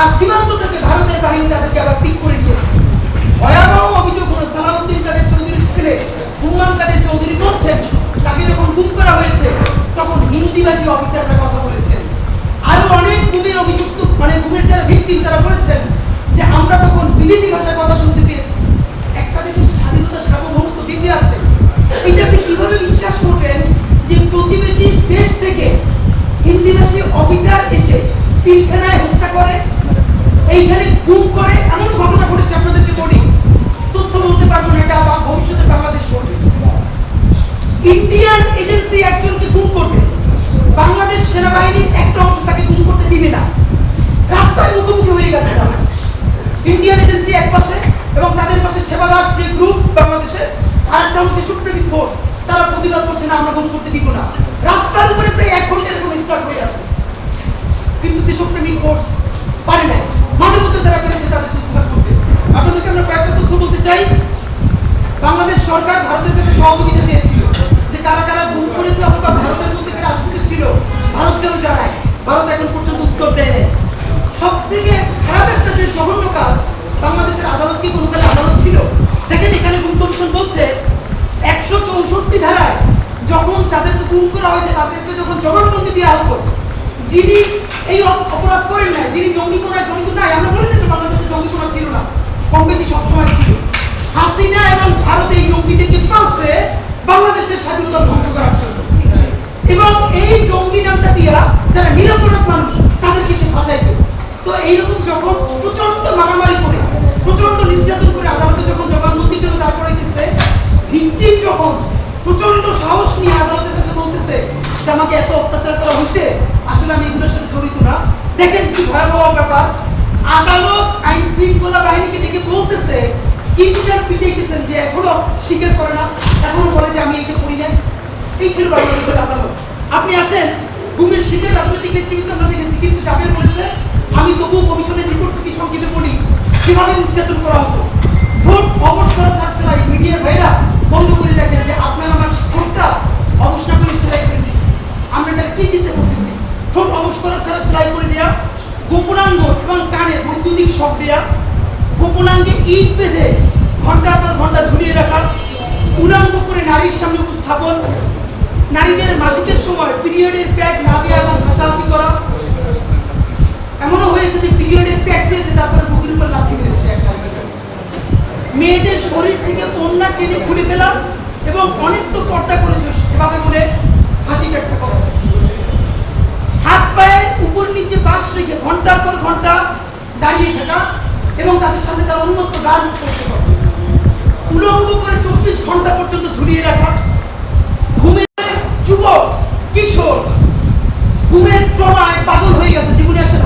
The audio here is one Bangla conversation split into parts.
আর সীমান্ত থেকে ভারতের বাহিনী তাদেরকে আবার পিক করে নিয়েছে ভয়াবহ অভিযোগ হলো সালাউদ্দিন কাদের চৌধুরীর ছেলে হুমায়ুন কাদের চৌধুরী বলছেন, তাকে যখন গুম করা হয়েছে, তখন হিন্দিভাষী অফিসাররা কথা বলেছেন। আরও অনেক গুমের অভিযুক্ত মানে গুমের যারা ভিকটিম তারা বলেছেন যে আমরা তখন বিদেশি ভাষায় কথা শুনতে পেয়েছি। একটা দেশের স্বাধীনতা সার্বভৌমত্ব বেঁচে আছে। এটা আপনি কীভাবে বিশ্বাস করবেন যে প্রতিবেশী দেশ থেকে হিন্দিভাষী অফিসার এসে তিনখানায় হত্যা করে? এইখানে গুম করে এমন ঘটনা ঘটেছে আপনাদেরকে বলি। তথ্য বলতে পারব না, এটা বা ভবিষ্যতে বাংলাদেশ করবে। ইন্ডিয়ান এজেন্সি একজনকে গুম করবে। বাংলাদেশ সেনাবাহিনীর একটা অংশ তাকে গুম করতে দিবে না। রাস্তায় মুখোমুখি হয়ে গেছে ইন্ডিয়ান এজেন্সি এক পাশে এবং তাদের পাশে সেবাদাস যে গ্রুপ বাংলাদেশে আর একটা হচ্ছে সুপ্রিম ফোর্স তারা প্রতিবাদ করছে, না, আমরা গুম করতে দিব না। রাস্তার উপরে প্রায় এক ঘণ্টা এরকম স্টার্ট হয়ে আছে। কিন্তু দেশপ্রেমিক ফোর্স পারে মধ্যে খারাপ একটা যে জঘন্য কাজ বাংলাদেশের আদালত কি কোনো কালে ছিল? দেখেন এখানে গুম কমিশন বলছে, একশো চৌষট্টি ধারায় যখন যাদেরকে গুম করা হয়েছে তাদেরকে যখন জবানবন্দি দেওয়া হতো যিনি এই অপরাধ করেন না যিনি জঙ্গিপনায় জড়িত নাই, আমরা বলি না যে বাংলাদেশে জঙ্গিপনা ছিল না, কম বেশি সবসময় ছিল। হাসিনা এবং ভারত এই জঙ্গিদেরকে পালছে বাংলাদেশের স্বাধীনতা ধ্বংস করার জন্য। এবং এই জঙ্গি নামটা দিয়া যারা নিরপরাধ মানুষ, তাদেরকে সে ফাঁসাইত তো এইরকম যখন প্রচণ্ড মারামারি করে প্রচণ্ড নির্যাতন করে আদালতে যখন জবানবন্দির আদালত আইন শৃঙ্খলা বাহিনীকে ডেকে বলতেছে ইনচার পিটাইতেছেন যে এখনও স্বীকার করে না, এখনও বলে যে আমি এটা করি নাই। এই ছিল বাংলাদেশের আদালত। আপনি আসেন গুমের শীতের রাজনৈতিক নেতৃত্ব আমরা দেখেছি, কিন্তু জাবের বলেছে, আমি তবুও কমিশনের রিপোর্ট থেকে সংক্ষেপে বলি কীভাবে নির্যাতন করা হতো। ভোট অবসর সেলাই মিডিয়ার ভাইরা বন্ধ করে রাখেন যে, আপনার আমার ভোটটা অবসর করে সেলাই করে দিয়েছে আমরা এটা কি চিন্তা করতেছি? ঠোঁট অবশ করা ছাড়া সেলাই করে দেওয়া গোপনাঙ্গ এবং কানে বৈদ্যুতিক শক দেওয়া গোপনাঙ্গে ইট বেঁধে ঘণ্টা পর ঘণ্টা ঝুলিয়ে রাখা, উলাঙ্গ করে নারীর সামনে উপস্থাপন, নারীদের মাসিকের সময় পিরিয়ডের প্যাড না দেওয়া এবং হাসাহাসি করা। এমনও হয়েছে যে পিরিয়ডের প্যাড দিয়েছে তারপরে বুকের উপর লাথি মেরেছে একটা মেয়েদের শরীর থেকে কন্যা টেনে খুলে ফেলা এবং অনেক তো পর্দা করেছে এভাবে বলে হাসি ঠাট্টা করা হাত পায়ে উপর নিচে বাস রেখে ঘণ্টার পর ঘণ্টা দাঁড়িয়ে থাকা এবং তাদের সামনে তার উন্মত্ত গান করতে হবে উলঙ্গ করে চব্বিশ ঘণ্টা পর্যন্ত ঝুলিয়ে রাখা। ঘুমের যুবক কিশোর ঘুমের ট্রমায় পাগল হয়ে গেছে জীবনে আসে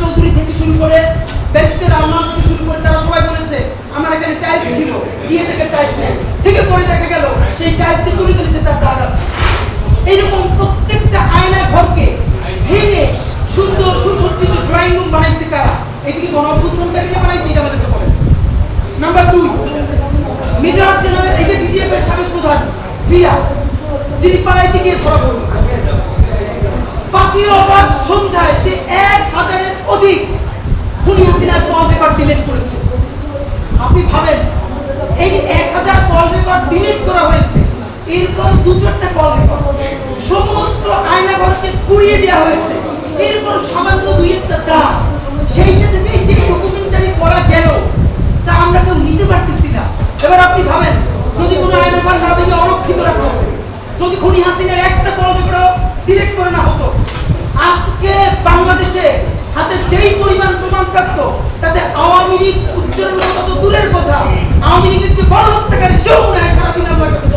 চৌধুরী থেকে শুরু করে ব্যারিস্টার আলমান শুরু করে তারা সবাই বলেছে, আমার এখানে টাইলস ছিল, গিয়ে থেকে টাইলস থেকে পরে দেখা গেল, সেই তুলে তুলেছে তার দাগ আছে। এইরকম প্রত্যেকটা আয়না ঘরকে খুনি হাসিনের একটা কল ডিরেক্ট করে না হতো। আজকে বাংলাদেশে হাতে যেই পরিমাণ প্রমাণ থাকতো তাতে আওয়ামী লীগ উচ্চারণ কত দূরের কথা, আওয়ামী লীগের যে বড় হত্যাকারী, সেও মনে হয় সারাদিন আমার কাছে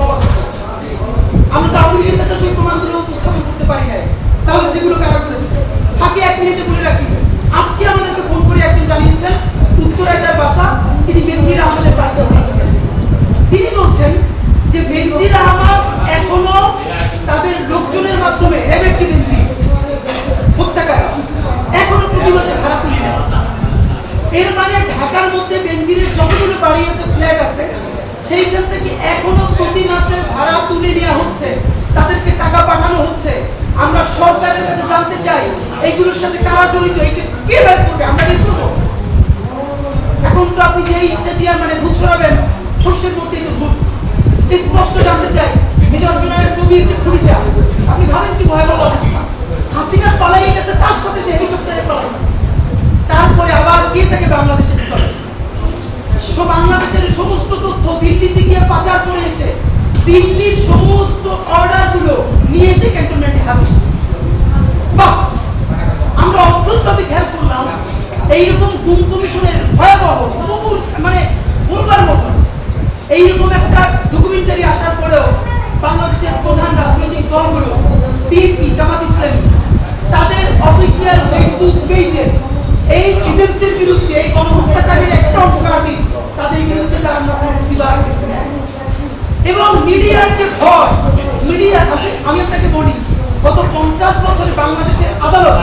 বাংলাদেশের আদালত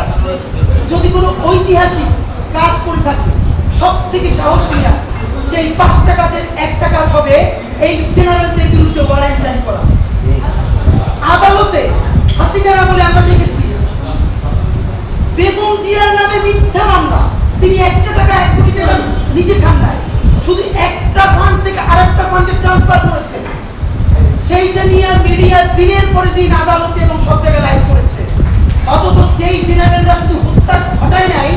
যদি কোনো ঐতিহাসিক কাজ করে থাকে সব থেকে সাহস নিয়ে সেই পাঁচটা কাজের একটা কাজ হবে, এই জেনারেলদের বিরুদ্ধে ওয়ারেন্ট জারি করা। আদালতে হাসিনার আমলে আমরা দেখেছি, বেগম জিয়ার নামে মিথ্যা মামলা। তিনি একটা টাকা এক কোটি টাকা নিজে খান নাই। শুধু একটা ফান্ড থেকে আরেকটা ফান্ডে ট্রান্সফার করেছেন সেইটা নিয়ে মিডিয়া দিনের পরে দিন আদালতে এবং সব জায়গায় লাইভ করেছে। অথচ যেই জেনারেলরা শুধু হত্যা ঘটায় নাই,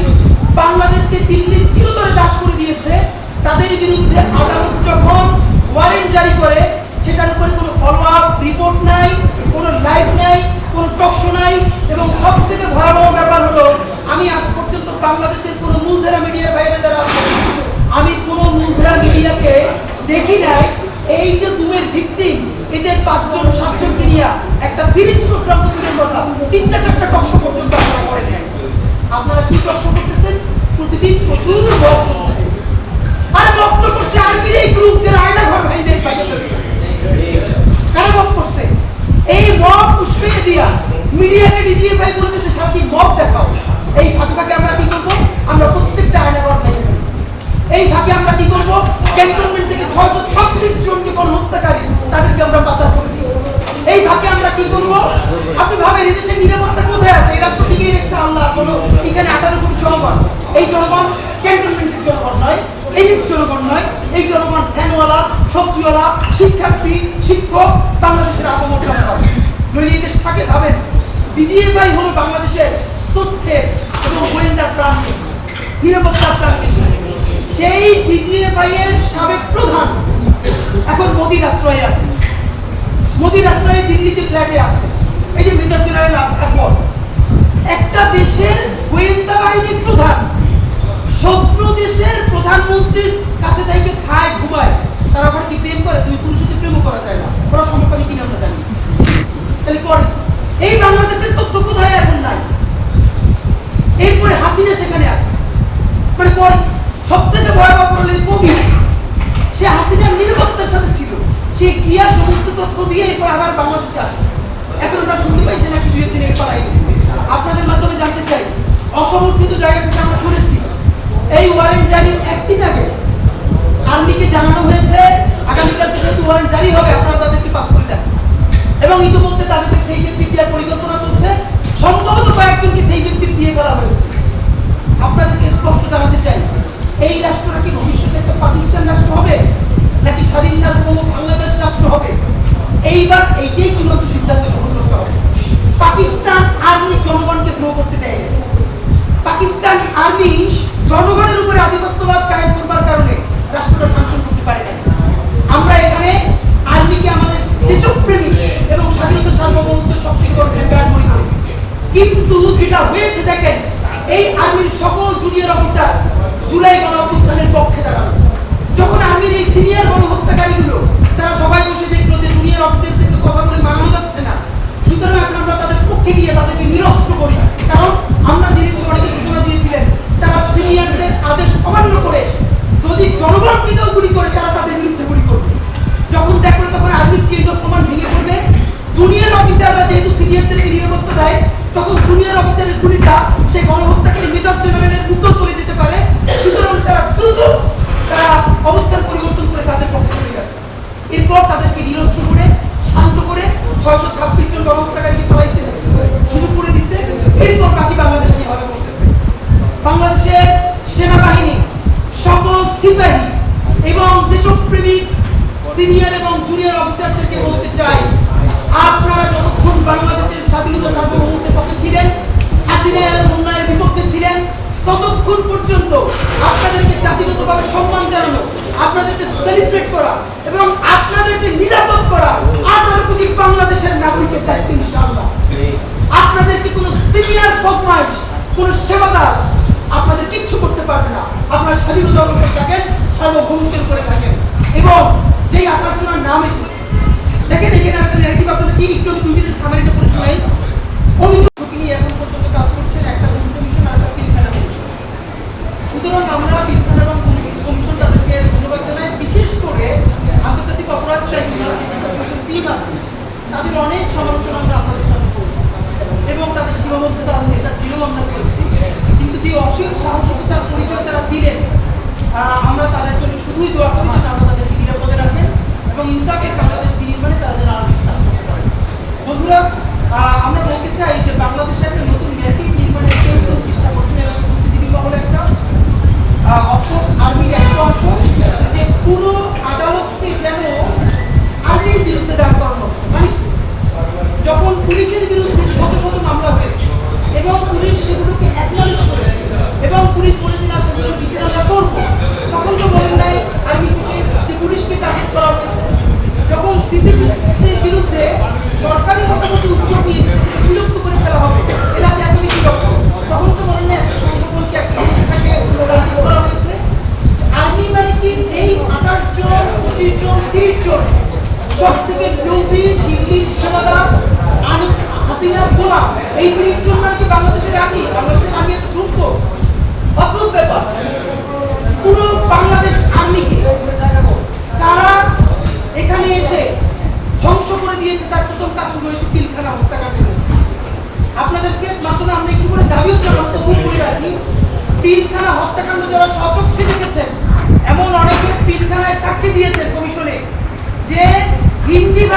বাংলাদেশকে দিল্লির চিরতরে দাস করে দিয়েছে, তাদের বিরুদ্ধে আদালত যখন ওয়ারেন্ট জারি করে, সেটার উপরে কোনো ফলো আপ রিপোর্ট নাই, কোনো লাইভ নাই, কোনো টকশো নাই, এবং সব থেকে ভয়াবহ ব্যাপার হলো, আমি আজ প্রতিদিন প্রচুর লোক করছে। আর বক্ত করছে আর্মির এই গ্রুপ যে আয়না ঘর ভাইদের কারা মব করছে? এই মব উস্কে দিয়া, মিডিয়াকে ডিজিএ ভাই ডিজিএফআই হলো বাংলাদেশের তথ্যের এবং গোয়েন্দার প্রাণ। নিরাপত্তার প্রাণ সেই ডিজিএফআই এর সাবেক প্রধান এখন মোদির আশ্রয়ে আছে। মোদির আশ্রয়ে দিল্লিতে ফ্ল্যাটে আছে। এই যে মেজর জেনারেল আকবর। একটা দেশের গোয়েন্দা বাহিনীর প্রধান, শত্রু দেশের প্রধানমন্ত্রীর কাছে থেকে খায়, ঘুমায়, তারা আবার কি প্রেম করে? দুই পুরুষ সাথে প্রেমও করা যায় না। ওরা সমকামী কিনা আমরা জানি তাহলে করে এই বাংলাদেশের তথ্য কোথায় এখন নাই এরপরে হাসিনা সেখানে আছে মানে পরে সব থেকে ভয়াবহ এই কবি সে হাসিনার নিরাপত্তার সাথে ছিল। সে গিয়া সমস্ত তথ্য দিয়ে এরপর আবার বাংলাদেশে আসে। এখন আমরা শুনতে পাই সে নাকি দুই দিন এর পালাই আপনাদের মাধ্যমে জানতে চাই, অসমর্থিত জায়গা থেকে আমরা শুনেছি, এই ওয়ারেন্ট জারির একদিন আগে। আর্মিকে জানানো হয়েছে, আগামীকাল যেহেতু ওয়ারেন্ট জারি হবে, আপনারা তাদেরকে পাস করে দেন এবং ইতিমধ্যে তাদেরকে সেই ব্যক্তির দেওয়ার পরিকল্পনা চলছে। সম্ভবত কয়েকজনকে সেই ব্যক্তির দিয়ে করা হয়েছে। আপনাদেরকে স্পষ্ট জানাতে চাই, এই রাষ্ট্রটা কি ভবিষ্যতে একটা পাকিস্তান রাষ্ট্র হবে? নাকি স্বাধীন সার্বভৌম বাংলাদেশ রাষ্ট্র হবে? এইবার এইটাই চূড়ান্ত সিদ্ধান্ত গ্রহণ করতে হবে। পাকিস্তান আর্মি জনগণকে গ্রহ করতে দেয় পাকিস্তান আর্মি জনগণের উপরে আধিপত্যবাদ কায়েম করবার কারণে রাষ্ট্রটা ফাংশন করতে পারে না দেশপ্রেমিক সিনিয়র এবং জুনিয়র অফিসারদেরকে বলতে চাই, আপনারা যতক্ষণ বাংলাদেশের স্বাধীনতা সার্বভৌমত্বের পক্ষে ছিলেন, হাসিনার উন্নয়নের বিপক্ষে ছিলেন, ততক্ষণ পর্যন্ত আপনাদেরকে জাতিগতভাবে সম্মান জানানো, আপনাদেরকে সেলিব্রেট করা এবং আপনাদেরকে নিরাপদ করা আঠারো কোটি বাংলাদেশের নাগরিকের দায়িত্ব ইনশাআল্লাহ। আপনাদেরকে কোনো সিনিয়র বদমাইশ, কোনো সেবাদাস আপনাদের কিচ্ছু করতে পারবে না। আপনার স্বাধীনতার উপরে থাকেন, সার্বভৌমত্বের উপরে থাকেন। এবং যেই আঠাশ নাম এসেছে দেখেন এখানে আপনাদের ন্যারেটিভ আপনাদের কি একটু দুই মিনিট সামারিটা করে শোনাই সুতরাং আমরা পিলখানা এবং বিশেষ করে আন্তর্জাতিক অপরাধ আছে, তাদের অনেক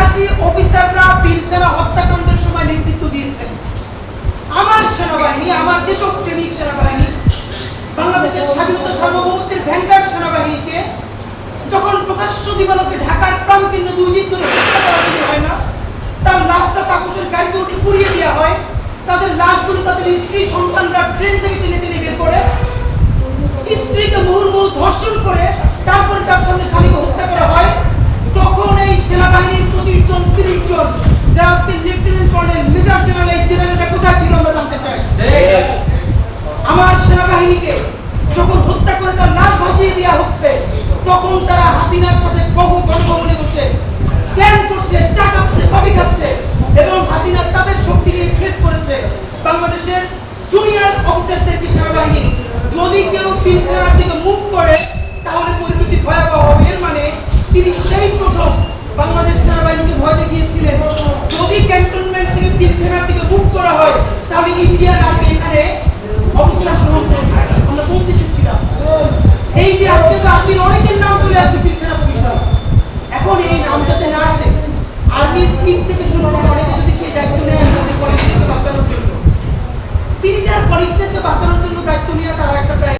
হিন্দিভাষী অফিসাররা পিলখানা হত্যাকাণ্ডের সময় নেতৃত্ব দিয়েছেন। আমার সেনাবাহিনী, আমার যেসব প্রেমিক সেনাবাহিনী, বাংলাদেশের স্বাধীনতা সার্বভৌমত্বের ভ্যানগার্ড সেনাবাহিনীকে যখন প্রকাশ্য দিবালোকে ঢাকার প্রান্তীর্ণ দুই দিন ধরে হত্যা করা যদি হয় না, তার লাশটা তাপসের গাড়িতে উঠে পুড়িয়ে দেওয়া হয়, তাদের লাশগুলো তাদের স্ত্রী, সন্তানরা ট্রেন থেকে টেনে টেনে বের করে, স্ত্রীকে মুহুর্মুহু ধর্ষণ করে তারপরে তার সামনে স্বামীকে হত্যা করা আর্মির অনেকের নাম চলে আসবে পিলখানা কমিশন এখন এই নাম যাতে না আসে আর্মির চিফ থেকে শুরু করে অনেকে যদি সেই দায়িত্ব নেয় আমাদের কলিগদেরকে বাঁচানোর জন্য। তিনি তার কলিগদেরকে বাঁচানোর জন্য দায়িত্ব নিয়ে